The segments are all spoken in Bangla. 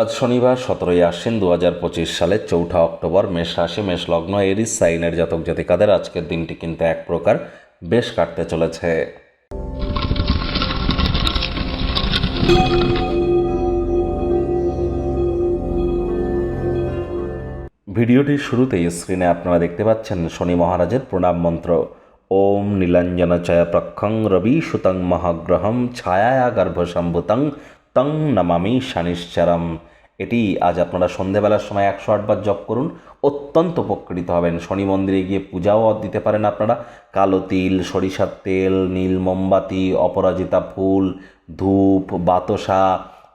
আজ শনিবার, সতেরোই আশ্বিন দু হাজার পঁচিশ সালের চৌঠা অক্টোবর, মেষ রাশি, মেষ লগ্ন, এরিস, সাইনের জাতক জাতিকাদের আজকের দিনটি কিন্তু এক প্রকার বেশ কাটতে চলেছে। ভিডিওটির শুরুতেই স্ক্রিনে আপনারা দেখতে পাচ্ছেন শনি মহারাজের প্রণাম মন্ত্র। ওম নীলাঞ্জন চয় প্রক্ষং রবি সুতং মহাগ্রহম ছায়া গর্ভসম্ভুতং তং নমামি শানিশ্চরম। এটি আজ আপনারা সন্ধেবেলার সময় একশো আটবার জপ করুন। অত্যন্ত উপকৃত হবেন। শনি মন্দিরে গিয়ে পূজাও দিতে পারেন আপনারা। কালো তিল, সরিষার তেল, নীল মোমবাতি, অপরাজিতা ফুল, ধূপ, বাতসা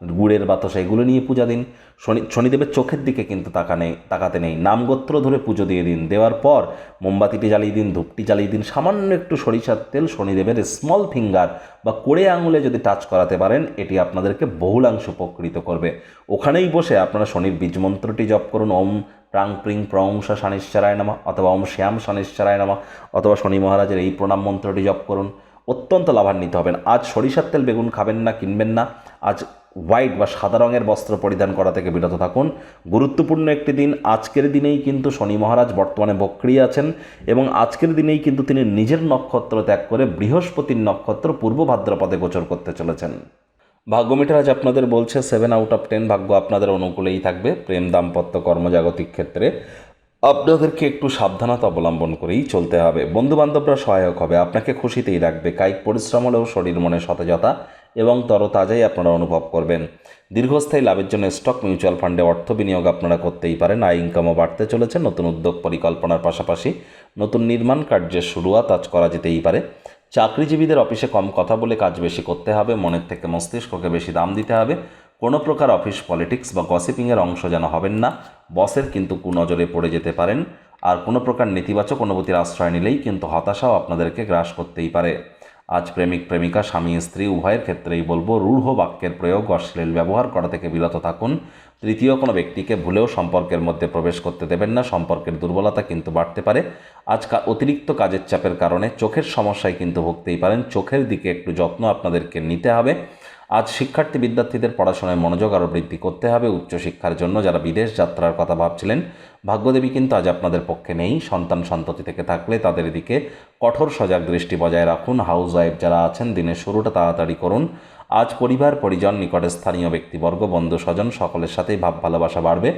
গুড়ের বাতাসা, এগুলো নিয়ে পূজা দিন। শনি, শনিদেবের চোখের দিকে কিন্তু তাকা নেই তাকাতে নেই। নামগোত্র ধরে পুজো দিয়ে দিন। দেওয়ার পর মোমবাতিটি জ্বালিয়ে দিন, ধূপটি জ্বালিয়ে দিন, সামান্য একটু সরিষার তেল, শনিদেবের স্মল ফিঙ্গার বা কোড়ে আঙুলে যদি টাচ করাতে পারেন, এটি আপনাদেরকে বহুলাংশ উপকৃত করবে। ওখানেই বসে আপনারা শনির বীজ মন্ত্রটি জপ করুন। ওম প্রাং প্রিং প্রংসা শানিশ্চারায় নামা অথবা ওম শ্যাম শানিশ্চারায় নামা অথবা শনি মহারাজের এই প্রণাম মন্ত্রটি জপ করুন। অত্যন্ত লাভান্বিত হবেন। আজ সরিষার তেল বেগুন খাবেন না, কিনবেন না। আজ হোয়াইট বা সাদা রঙের বস্ত্র পরিধান করা থেকে বিরত থাকুন। গুরুত্বপূর্ণ একটি দিন আজকের দিনেই কিন্তু শনি মহারাজ বর্তমানে বক্রি আছেন এবং আজকের দিনেই কিন্তু তিনি নিজের নক্ষত্র ত্যাগ করে বৃহস্পতির নক্ষত্র পূর্ব ভাদ্রপদে গোচর করতে চলেছেন। ভাগ্যমিটার আজ আপনাদের বলছে সেভেন আউট অফ টেন ভাগ্য আপনাদের অনুকূলেই থাকবে, প্রেম, দাম্পত্য, কর্মজাগতিক ক্ষেত্রে। আপনাদেরকে একটু সাবধানতা অবলম্বন করেই চলতে হবে। বন্ধু বান্ধবরা সহায়ক হবে, আপনাকে খুশিতেই রাখবে। কায়িক পরিশ্রম হলেও শরীর মনে সতেজতা এবং তরতাজাই আপনারা অনুভব করবেন। দীর্ঘস্থায়ী লাভের জন্য স্টক মিউচুয়াল ফান্ডে অর্থ বিনিয়োগ আপনারা করতেই পারেন। আয় ইনকামও বাড়তে চলেছে। নতুন উদ্যোগ পরিকল্পনার পাশাপাশি নতুন নির্মাণ কার্যের শুরুয়াত আজ করা যেতেই পারে। চাকরিজীবীদের অফিসে কম কথা বলে কাজ বেশি করতে হবে। মনের থেকে মস্তিষ্ককে বেশি দাম দিতে হবে। কোনো প্রকার অফিস পলিটিক্স বা গসিপিংয়ের অংশ যেন হবেন না। বসের কিন্তু কুনজরে পড়ে যেতে পারেন। আর কোনো প্রকার নেতিবাচক অনুভূতির আশ্রয় নিলেই কিন্তু হতাশাও আপনাদেরকে গ্রাস করতেই পারে। আজ প্রেমিক, প্রেমিকা, স্বামী, স্ত্রী, উভয়ের ক্ষেত্রেই বলব, রূঢ় বাক্যের প্রয়োগ অশ্লীল ব্যবহার করা থেকে বিরত থাকুন। তৃতীয়, কোনো ব্যক্তিকে ভুলেও সম্পর্কের মধ্যে প্রবেশ করতে দেবেন না। সম্পর্কের দুর্বলতা কিন্তু বাড়তে পারে। আজ অতিরিক্ত কাজের চাপের কারণে চোখের সমস্যায় কিন্তু ভুগতেই পারেন। চোখের দিকে একটু যত্ন আপনাদেরকে নিতে হবে। আজ শিক্ষার্থী বিদ্যার্থীদের পড়াশোনায় মনোযোগ আরও বৃদ্ধি করতে হবে উচ্চশিক্ষার জন্য যারা বিদেশ যাত্রার কথা ভাবছিলেন। ভাগ্যদেবী কিন্তু আজ আপনাদের পক্ষে নেই। সন্তান সন্ততি থেকে থাকলে তাদের দিকে কঠোর সজাগ দৃষ্টি বজায় রাখুন। হাউস ওয়াইফ যারা আছেন, দিনের শুরুটা তাড়াতাড়ি করুন। আজ পরিবার, পরিজন, নিকটে স্থানীয় ব্যক্তিবর্গ, বন্ধু, স্বজন সকলের সাথেই ভাব ভালোবাসা বাড়বে।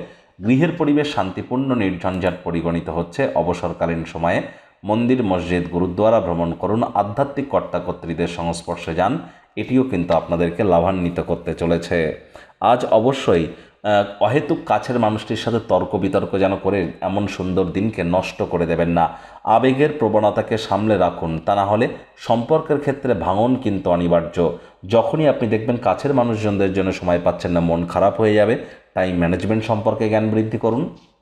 গৃহের পরিবেশ শান্তিপূর্ণ, নির্ঝঞ্ঝাট পরিগণিত হচ্ছে। অবসরকালীন সময়ে মন্দির, মসজিদ, গুরুদ্বারা ভ্রমণ করুন। আধ্যাত্মিক কর্তাকর্ত্রীদের সংস্পর্শে যান। এটিও কিন্তু আপনাদেরকে লাভান্বিত করতে চলেছে। আজ অবশ্যই অহেতুক কাছের মানুষটির সাথে তর্ক বিতর্ক যেন করে এমন সুন্দর দিনকে নষ্ট করে দেবেন না। আবেগের প্রবণতাকে সামলে রাখুন, তা না হলে সম্পর্কের ক্ষেত্রে ভাঙন কিন্তু অনিবার্য। যখনই আপনি দেখবেন কাছের মানুষজনদের জন্য সময় পাচ্ছেন না, মন খারাপ হয়ে যাবে টাইম ম্যানেজমেন্ট সম্পর্কে জ্ঞান বৃদ্ধি করুন।